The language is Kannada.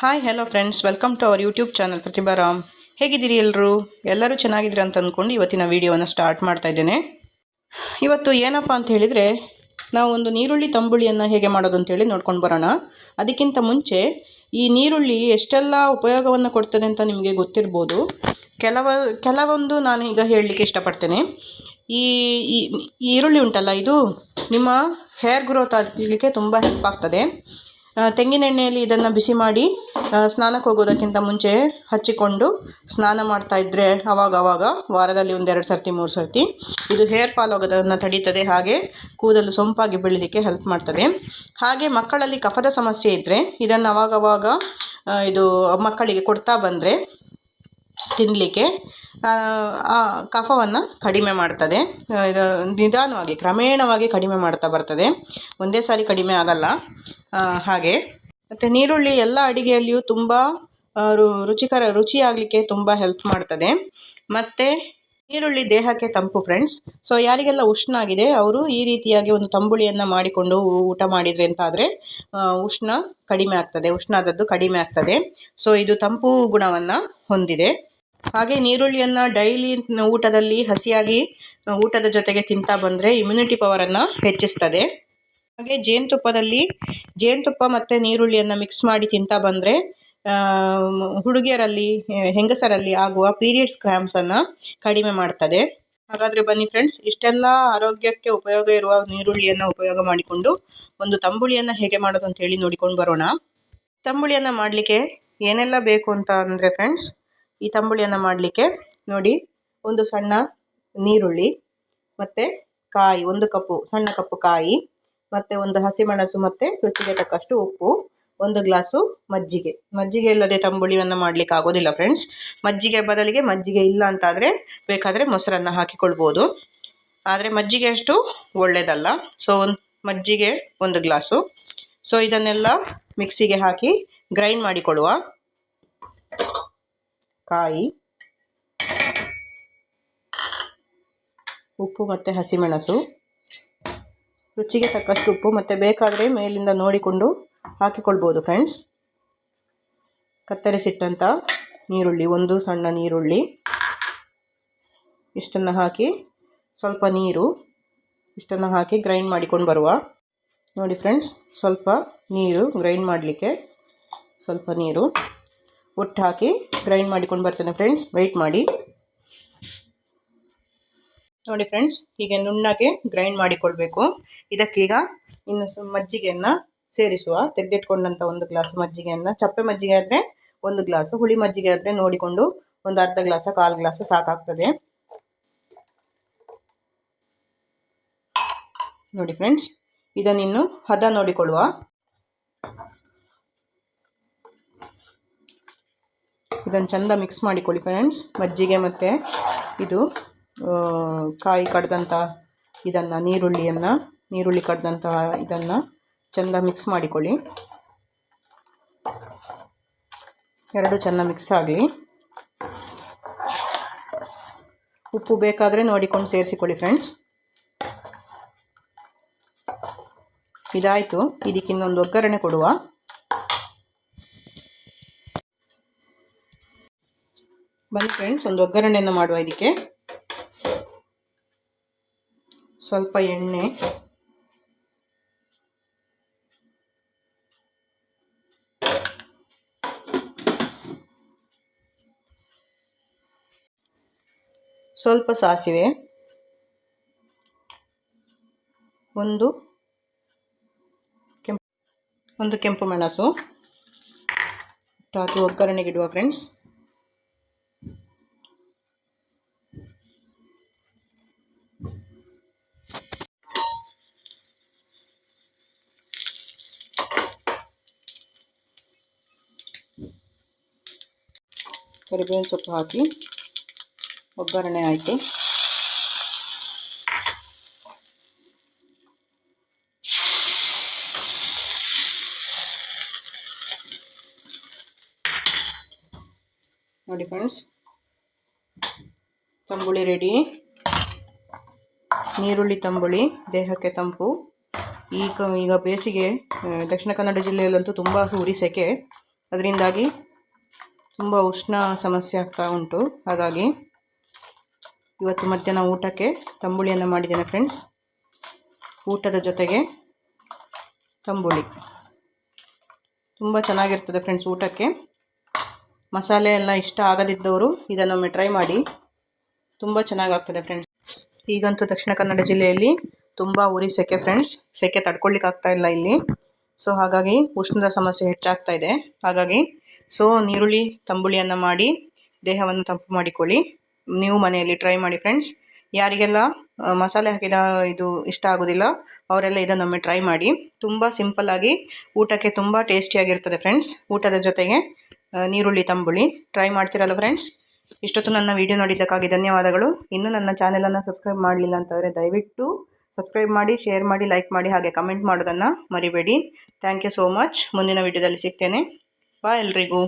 Hi hello friends welcome to our YouTube channel Prathibha Ram ಹೇಗಿದ್ದೀರಿ ಎಲ್ಲರೂ ಎಲ್ಲರೂ ಚೆನ್ನಾಗಿದ್ದೀರಿ ಅಂತ ಅಂದ್ಕೊಂಡು ಇವತ್ತಿನ ವೀಡಿಯೋವನ್ನು ಸ್ಟಾರ್ಟ್ ಮಾಡ್ತಾ ಇದ್ದೇನೆ. ಇವತ್ತು ಏನಪ್ಪ ಅಂತ ಹೇಳಿದರೆ, ನಾವು ಒಂದು ನೀರುಳ್ಳಿ ತಂಬುಳಿಯನ್ನು ಹೇಗೆ ಮಾಡೋದು ಅಂತೇಳಿ ನೋಡ್ಕೊಂಡು ಬರೋಣ. ಅದಕ್ಕಿಂತ ಮುಂಚೆ, ಈ ನೀರುಳ್ಳಿ ಎಷ್ಟೆಲ್ಲ ಉಪಯೋಗವನ್ನು ಕೊಡ್ತದೆ ಅಂತ ನಿಮಗೆ ಗೊತ್ತಿರ್ಬೋದು. ಕೆಲವ, ಕೆಲವೊಂದು ನಾನು ಈಗ ಹೇಳಲಿಕ್ಕೆ ಇಷ್ಟಪಡ್ತೇನೆ. ಈ ಈರುಳ್ಳಿ ಉಂಟಲ್ಲ ಇದು? ನಿಮ್ಮ ಹೇರ್ ಗ್ರೋತ್ ಆಗಲಿಕ್ಕೆ ತುಂಬ ಹೆಲ್ಪ್ ಆಗ್ತದೆ. ತೆಂಗಿನ ಎಣ್ಣೆಯಲ್ಲಿ ಇದನ್ನು ಬಿಸಿ ಮಾಡಿ ಸ್ನಾನಕ್ಕೆ ಹೋಗೋದಕ್ಕಿಂತ ಮುಂಚೆ ಹಚ್ಚಿಕೊಂಡು ಸ್ನಾನ ಮಾಡ್ತಾ ಇದ್ದರೆ ಅವಾಗ ಅವಾಗ ವಾರದಲ್ಲಿ ಒಂದೆರಡು ಸರ್ತಿ, ಮೂರು ಸರ್ತಿ ಇದು ಹೇರ್ ಫಾಲ್ ಆಗೋದನ್ನು ತಡೀತದೆ, ಹಾಗೆ ಕೂದಲು ಸೊಂಪಾಗಿ ಬೆಳೀಲಿಕ್ಕೆ ಹೆಲ್ಪ್ ಮಾಡ್ತದೆ. ಹಾಗೆ ಮಕ್ಕಳಲ್ಲಿ ಕಫದ ಸಮಸ್ಯೆ ಇದ್ದರೆ ಇದನ್ನು ಅವಾಗವಾಗ ಇದು ಮಕ್ಕಳಿಗೆ ಕೊಡ್ತಾ ಬಂದರೆ ತಿನ್ನಲಿಕ್ಕೆ ಕಫವನ್ನು ಕಡಿಮೆ ಮಾಡ್ತದೆ. ಇದು ನಿಧಾನವಾಗಿ, ಕ್ರಮೇಣವಾಗಿ ಕಡಿಮೆ ಮಾಡ್ತಾ ಬರ್ತದೆ. ಒಂದೇ ಸಾರಿ ಕಡಿಮೆ ಆಗಲ್ಲ. ಹಾಗೆ. ಮತ್ತು ನೀರುಳ್ಳಿ ಎಲ್ಲ ಅಡಿಗೆಯಲ್ಲಿಯೂ ತುಂಬ ರುಚಿಕರ, ರುಚಿಯಾಗಲಿಕ್ಕೆ ತುಂಬ ಹೆಲ್ಪ್ ಮಾಡ್ತದೆ. ಮತ್ತು ಈರುಳ್ಳಿ ದೇಹಕ್ಕೆ ತಂಪು ಫ್ರೆಂಡ್ಸ್ ಸೊ ಯಾರಿಗೆಲ್ಲ ಉಷ್ಣ ಆಗಿದೆ ಅವರು ಈ ರೀತಿಯಾಗಿ ಒಂದು ತಂಬುಳಿಯನ್ನು ಮಾಡಿಕೊಂಡು ಊಟ ಮಾಡಿದರೆ ಅಂತಾದರೆ ಉಷ್ಣ ಕಡಿಮೆ ಆಗ್ತದೆ ಉಷ್ಣ ಆದದ್ದು ಕಡಿಮೆ ಆಗ್ತದೆ. ಸೊ ಇದು ತಂಪು ಗುಣವನ್ನು ಹೊಂದಿದೆ. ಹಾಗೆ ನೀರುಳ್ಳಿಯನ್ನು ಡೈಲಿ ಊಟದಲ್ಲಿ ಹಸಿಯಾಗಿ ಊಟದ ಜೊತೆಗೆ ತಿಂತಾ ಬಂದರೆ ಇಮ್ಯುನಿಟಿ ಪವರನ್ನು ಹೆಚ್ಚಿಸ್ತದೆ. ಹಾಗೆ ಜೇನುತುಪ್ಪದಲ್ಲಿ, ಜೇನುತುಪ್ಪ ಮತ್ತು ನೀರುಳ್ಳಿಯನ್ನು ಮಿಕ್ಸ್ ಮಾಡಿ ತಿಂತಾ ಬಂದರೆ ಹುಡುಗಿಯರಲ್ಲಿ, ಹೆಂಗಸರಲ್ಲಿ ಆಗುವ ಪೀರಿಯಡ್ಸ್ ಕ್ರ್ಯಾಂಪ್ಸನ್ನು ಕಡಿಮೆ ಮಾಡ್ತದೆ. ಹಾಗಾದರೆ ಬನ್ನಿ ಫ್ರೆಂಡ್ಸ್ ಇಷ್ಟೆಲ್ಲ ಆರೋಗ್ಯಕ್ಕೆ ಉಪಯೋಗ ಇರುವ ನೀರುಳ್ಳಿಯನ್ನು ಉಪಯೋಗ ಮಾಡಿಕೊಂಡು ಒಂದು ತಂಬುಳಿಯನ್ನು ಹೇಗೆ ಮಾಡೋದು ಅಂತ ಹೇಳಿ ನೋಡಿಕೊಂಡು ಬರೋಣ. ತಂಬುಳಿಯನ್ನು ಮಾಡಲಿಕ್ಕೆ ಏನೆಲ್ಲ ಬೇಕು ಅಂತ ಅಂದರೆ ಫ್ರೆಂಡ್ಸ್ ಈ ತಂಬುಳಿಯನ್ನು ಮಾಡಲಿಕ್ಕೆ ನೋಡಿ, ಒಂದು ಸಣ್ಣ ನೀರುಳ್ಳಿ, ಮತ್ತು ಕಾಯಿ, ಒಂದು ಕಪ್ಪು, ಸಣ್ಣ ಕಪ್ಪು ಕಾಯಿ, ಮತ್ತು ಒಂದು ಹಸಿಮೆಣಸು, ಮತ್ತು ರುಚಿಗೆ ತಕ್ಕಷ್ಟು ಉಪ್ಪು. ಒಂದು ಗ್ಲಾಸು ಮಜ್ಜಿಗೆ. ಮಜ್ಜಿಗೆ ಇಲ್ಲದೆ ತಂಬುಳಿಯನ್ನು ಮಾಡಲಿಕ್ಕೆ ಆಗೋದಿಲ್ಲ ಫ್ರೆಂಡ್ಸ್ ಮಜ್ಜಿಗೆ ಬದಲಿಗೆ ಮಜ್ಜಿಗೆ ಇಲ್ಲ ಅಂತಾದರೆ ಬೇಕಾದರೆ ಮೊಸರನ್ನು ಹಾಕಿಕೊಳ್ಬೋದು. ಆದರೆ ಮಜ್ಜಿಗೆ ಅಷ್ಟು ಒಳ್ಳೆಯದಲ್ಲ ಸೊ ಒಂದು ಮಜ್ಜಿಗೆ ಒಂದು ಗ್ಲಾಸು. ಸೊ ಇದನ್ನೆಲ್ಲ ಮಿಕ್ಸಿಗೆ ಹಾಕಿ ಗ್ರೈಂಡ್ ಮಾಡಿಕೊಳ್ಳುವ. ಕಾಯಿ. ಉಪ್ಪು ಮತ್ತು ಹಸಿಮೆಣಸು. ರುಚಿಗೆ ತಕ್ಕಷ್ಟು ಉಪ್ಪು ಮತ್ತು ಬೇಕಾದರೆ ಮೇಲಿಂದ ನೋಡಿಕೊಂಡು ಹಾಕಿಕೊಳ್ಬೋದು ಫ್ರೆಂಡ್ಸ್ ಕತ್ತರಿಸಿಟ್ಟಂಥ ನೀರುಳ್ಳಿ, ಒಂದು ಸಣ್ಣ ನೀರುಳ್ಳಿ. ಇಷ್ಟನ್ನು ಹಾಕಿ ಸ್ವಲ್ಪ ನೀರು, ಇಷ್ಟನ್ನು ಹಾಕಿ ಗ್ರೈಂಡ್ ಮಾಡಿಕೊಂಡು ಬರುವ. ನೋಡಿ ಫ್ರೆಂಡ್ಸ್ ಸ್ವಲ್ಪ ನೀರು ಗ್ರೈಂಡ್ ಮಾಡಲಿಕ್ಕೆ ಸ್ವಲ್ಪ ನೀರು ಒಟ್ಟು ಹಾಕಿ ಗ್ರೈಂಡ್ ಮಾಡಿಕೊಂಡು ಬರ್ತೇನೆ ಫ್ರೆಂಡ್ಸ್ ವೆಯ್ಟ್ ಮಾಡಿ. ನೋಡಿ ಫ್ರೆಂಡ್ಸ್ ಹೀಗೆ ನುಣ್ಣಗೆ ಗ್ರೈಂಡ್ ಮಾಡಿಕೊಳ್ಬೇಕು. ಇದಕ್ಕೀಗ ಇನ್ನು ಸ್ವಲ್ಪ ಮಜ್ಜಿಗೆಯನ್ನು ಸೇರಿಸುವ ತೆಗೆದಿಟ್ಕೊಂಡಂಥ ಒಂದು ಗ್ಲಾಸ್ ಮಜ್ಜಿಗೆಯನ್ನು. ಚಪ್ಪೆ ಮಜ್ಜಿಗೆ ಆದರೆ ಒಂದು ಗ್ಲಾಸು, ಹುಳಿ ಮಜ್ಜಿಗೆ ಆದರೆ ನೋಡಿಕೊಂಡು ಒಂದು ಅರ್ಧ ಗ್ಲಾಸ, ಕಾಲು ಗ್ಲಾಸ ಸಾಕಾಗ್ತದೆ. ನೋಡಿ ಫ್ರೆಂಡ್ಸ್ ಇದನ್ನಿನ್ನು ಹದ ನೋಡಿಕೊಳ್ಳುವ. ಇದನ್ನು ಚೆಂದ ಮಿಕ್ಸ್ ಮಾಡಿಕೊಳ್ಳಿ ಫ್ರೆಂಡ್ಸ್. ಮಜ್ಜಿಗೆ ಮತ್ತು ಇದು ಕಾಯಿ ಕಡ್ದಂಥ ಇದನ್ನು, ನೀರುಳ್ಳಿಯನ್ನು, ನೀರುಳ್ಳಿ ಕಡ್ದಂತಹ ಇದನ್ನು ಚೆಂದ ಮಿಕ್ಸ್ ಮಾಡಿಕೊಳ್ಳಿ. ಎರಡು ಚೆಂದ ಮಿಕ್ಸ್ ಆಗಲಿ. ಉಪ್ಪು ಬೇಕಾದರೆ ನೋಡಿಕೊಂಡು ಸೇರಿಸಿಕೊಳ್ಳಿ ಫ್ರೆಂಡ್ಸ್ ಇದಾಯಿತು. ಇದಕ್ಕಿನ್ನೊಂದು ಒಗ್ಗರಣೆ ಕೊಡುವ. ಬನ್ನಿ ಫ್ರೆಂಡ್ಸ್ ಒಂದು ಒಗ್ಗರಣೆಯನ್ನು ಮಾಡುವ ಇದಕ್ಕೆ. ಸ್ವಲ್ಪ ಎಣ್ಣೆ. ಸ್ವಲ್ಪ ಸಾಸಿವೆ. ಒಂದು ಕೆಂಪು ಒಂದು ಕೆಂಪು ಮೆಣಸು. ಇಟ್ಟು ಹಾಕಿ ಒಗ್ಗರಣೆಗೆ ಇಡುವ ಫ್ರೆಂಡ್ಸ್. ಕರಿಬೇವಿನ ಸೊಪ್ಪು ಹಾಕಿ. ಒಗ್ಗರಣೆ ಆಯಿತು ನೋಡಿ ಫ್ರೆಂಡ್ಸ್ ತಂಬುಳಿ ರೆಡಿ ನೀರುಳ್ಳಿ ತಂಬುಳಿ, ದೇಹಕ್ಕೆ ತಂಪು. ಈಗ ಈಗ ಬೇಸಿಗೆ ದಕ್ಷಿಣ ಕನ್ನಡ ಜಿಲ್ಲೆಯಲ್ಲಂತೂ ತುಂಬ ಉರಿ ಸೆಕೆ. ಅದರಿಂದಾಗಿ ತುಂಬ ಉಷ್ಣ ಸಮಸ್ಯೆ ಆಗ್ತಾ ಉಂಟು. ಹಾಗಾಗಿ ಇವತ್ತು ಮಧ್ಯಾಹ್ನ ಊಟಕ್ಕೆ ತಂಬುಳಿಯನ್ನು ಮಾಡಿದ್ದೇನೆ ಫ್ರೆಂಡ್ಸ್ ಊಟದ ಜೊತೆಗೆ ತಂಬುಳಿ. ತುಂಬ ಚೆನ್ನಾಗಿರ್ತದೆ ಫ್ರೆಂಡ್ಸ್ ಊಟಕ್ಕೆ. ಮಸಾಲೆ ಎಲ್ಲ ಇಷ್ಟ ಆಗದಿದ್ದವರು ಇದನ್ನೊಮ್ಮೆ ಟ್ರೈ ಮಾಡಿ. ತುಂಬ ಚೆನ್ನಾಗಾಗ್ತದೆ ಫ್ರೆಂಡ್ಸ್ ಈಗಂತೂ ದಕ್ಷಿಣ ಕನ್ನಡ ಜಿಲ್ಲೆಯಲ್ಲಿ ತುಂಬ ಉರಿ ಸೆಕೆ ಫ್ರೆಂಡ್ಸ್ ಸೆಕೆ ತಡ್ಕೊಳ್ಳಿಕ್ಕಾಗ್ತಾ ಇಲ್ಲ ಇಲ್ಲಿ. ಸೊ ಹಾಗಾಗಿ ಉಷ್ಣದ ಸಮಸ್ಯೆ ಹೆಚ್ಚಾಗ್ತಾ ಇದೆ. ಹಾಗಾಗಿ ಸೊ ನೀರುಳ್ಳಿ ತಂಬುಳಿಯನ್ನು ಮಾಡಿ ದೇಹವನ್ನು ತಂಪು ಮಾಡಿಕೊಳ್ಳಿ. ನೀವು ಮನೆಯಲ್ಲಿ ಟ್ರೈ ಮಾಡಿ ಫ್ರೆಂಡ್ಸ್ ಯಾರಿಗೆಲ್ಲ ಮಸಾಲೆ ಹಾಕಿದ ಇದು ಇಷ್ಟ ಆಗೋದಿಲ್ಲ, ಅವರೆಲ್ಲ ಇದನ್ನೊಮ್ಮೆ ಟ್ರೈ ಮಾಡಿ. ತುಂಬ ಸಿಂಪಲ್ಲಾಗಿ ಊಟಕ್ಕೆ ತುಂಬ ಟೇಸ್ಟಿಯಾಗಿರ್ತದೆ ಫ್ರೆಂಡ್ಸ್ ಊಟದ ಜೊತೆಗೆ ನೀರುಳ್ಳಿ ತಂಬುಳಿ. ಟ್ರೈ ಮಾಡ್ತೀರಲ್ಲ ಫ್ರೆಂಡ್ಸ್ ಇಷ್ಟೊತ್ತು ನನ್ನ ವಿಡಿಯೋ ನೋಡಿದ್ದಕ್ಕಾಗಿ ಧನ್ಯವಾದಗಳು. ಇನ್ನೂ ನನ್ನ ಚಾನೆಲನ್ನು ಸಬ್ಸ್ಕ್ರೈಬ್ ಮಾಡಲಿಲ್ಲ ಅಂತಂದರೆ ದಯವಿಟ್ಟು ಸಬ್ಸ್ಕ್ರೈಬ್ ಮಾಡಿ ಶೇರ್ ಮಾಡಿ ಲೈಕ್ ಮಾಡಿ, ಹಾಗೆ ಕಮೆಂಟ್ ಮಾಡೋದನ್ನು ಮರಿಬೇಡಿ. ಥ್ಯಾಂಕ್ ಯು ಸೋ ಮಚ್ ಮುಂದಿನ ವಿಡಿಯೋದಲ್ಲಿ ಸಿಗ್ತೇನೆ. ಬಾ ಎಲ್ರಿಗೂ.